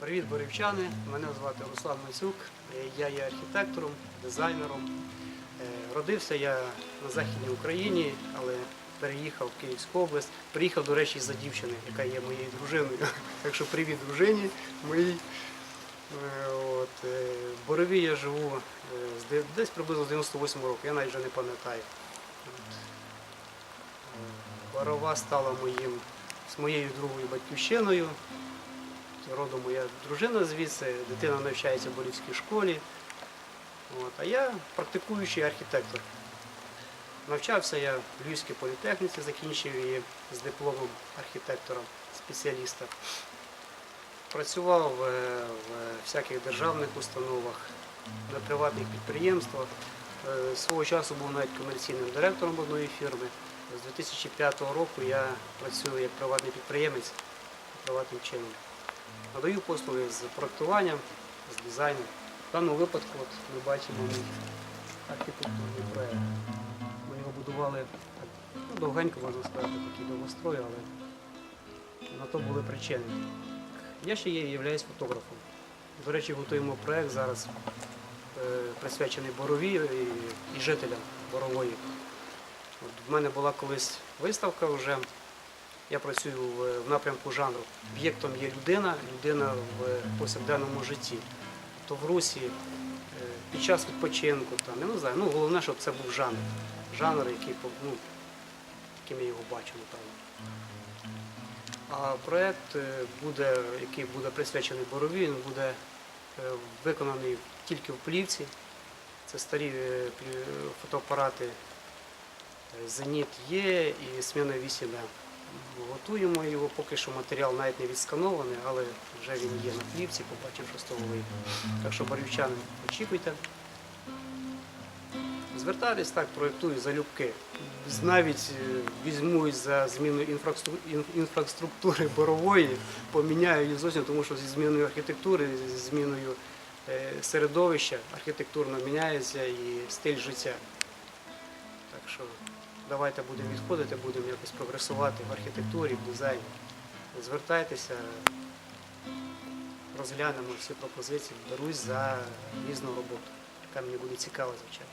Привіт, борівчани! Мене звати Руслан Мацюк. Е, Я є архітектором, дизайнером. Е, Родився я на Західній Україні, але переїхав в Київську область. Приїхав, до речі, за дівчини, яка є моєю дружиною. Так що привіт дружині моїй. Е, От, в Борові я живу десь приблизно з 98 року, я навіть вже не пам'ятаю. Борова стала моїм, з моєю другою батьківщиною. Родом моя дружина звідси, дитина навчається в Борівській школі. От, а я практикуючий архітектор. Навчався я в Львівській політехніці, закінчив її з дипломом архітектора, спеціаліста. Працював е, в всяких державних установах, на приватних підприємствах. Е, Свого часу був навіть комерційним директором одної фірми. З 2005 року я працюю як приватний підприємець приватним чином. Надаю послуги з проектуванням, з дизайном. В даному випадку от, ми бачимо мій архітектурний проєкт. Ми його будували ну, довгенько, можна сказати, такий довгострой, але на то були причини. Я ще є, являюсь фотографом. До речі, готуємо проєкт зараз, е, присвячений Борові і жителям Борової. От в мене була колись виставка вже. Я працюю в, напрямку жанру. Об'єктом є людина, людина в повсякденному житті. То в русі е, під час відпочинку, там, я не знаю, ну головне, щоб це був жанр. Жанр, який, ну, яким ми його бачимо, певно. А проєкт е, буде, який буде присвячений борові, він буде е, виконаний тільки в плівці. Це старі фотоапарати Зеніт є і Сміна 8 м Готуємо його, поки що матеріал навіть не відсканований, але вже він є на плівці, побачив, що з того вийде. Так що борівчани, очікуйте. Звертались так, проєктую залюбки. Навіть е, візьмусь за зміну інфраструктури борової, поміняю її зовсім, тому що зі зміною архітектури, зі зміною е, середовища архітектурно міняється і стиль життя. Так що давайте будемо відходити, будемо якось прогресувати в архітектурі, в дизайні. Звертайтеся, розглянемо всі пропозиції, берусь за різну роботу, яка мені буде цікава, звичайно.